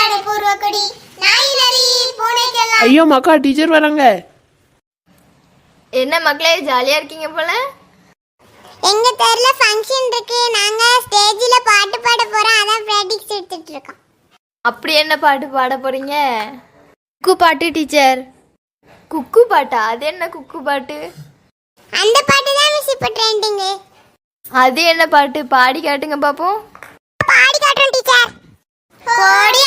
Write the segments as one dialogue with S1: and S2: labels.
S1: மண்ணு கொடுத்தாடு பூர்வ கொடி. நாய் நரி பூனைக்கெல்லாம்
S2: ஐயோ மக்கா டீச்சர் வராங்க.
S3: என்ன மக்களே ஜாலியா இருக்கீங்க போல?
S1: எங்க தெருல ஃபங்க்ஷன் இருக்கு. நாங்க ஸ்டேஜ்ல பாட்டு பாட போறோம். அதான் பிராக்டிஸ் எடுத்துட்டு இருக்கோம்.
S3: அப்படி என்ன பாட்டு பாட போறீங்க? குக்கு பாட்டு டீச்சர் குக்கு பாட்டா? அது என்ன குக்கு பாட்டு?
S1: அந்த பாட்டு தான் மிஸ் இப்ப ட்ரெண்டிங்
S3: அது என்ன பாட்டு? பாடி காட்டுங்க பாப்போம்.
S1: பாடி காட்டுறோம் டீச்சர் கோடியா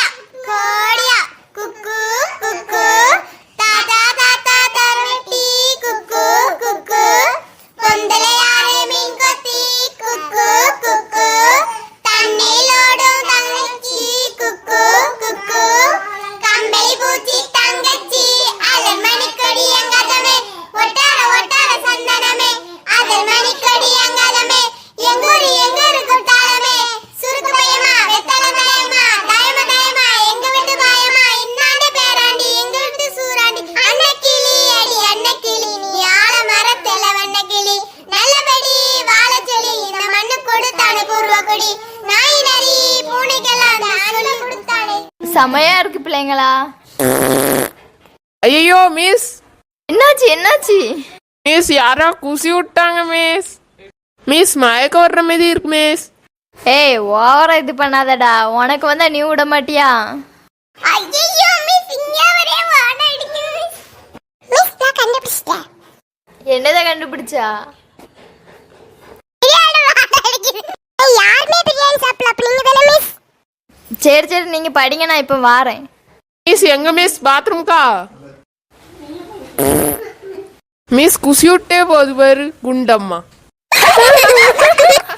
S3: செமையா இருக்கு பிள்ளைங்களா.
S2: ஐயோ மிஸ்
S3: என்னாச்சு என்னாச்சு?
S2: மிஸ் யாரோ குசி விட்டாங்க மிஸ் மிஸ் மயக்க வர்ற மாதிரி இருக்கு மிஸ்
S3: ஏய் ஓவரா இது பண்ணாதடா. உனக்கு வந்தா நீ விட மாட்டியா?
S1: ஐயோ மிஸ் இங்க வரே வாட அடிக்குது மிஸ் மிஸ் நான் கண்டுபிடிச்சிட்டேன்
S3: என்னதை கண்டுபிடிச்சா
S1: பிரியாணி வாட அடிக்குது ஏய், யாருமே பிரியாணி சாப்பிடல அப்ப நீங்க தானே மிஸ்
S3: சரி சரி நீங்க படிங்க நான் இப்போ வாரேன்.
S2: மிஸ் எங்க மிஸ் பாத்ரூம்க்கா மிஸ் குசி விட்டே போகுது பாரு குண்டம்மா.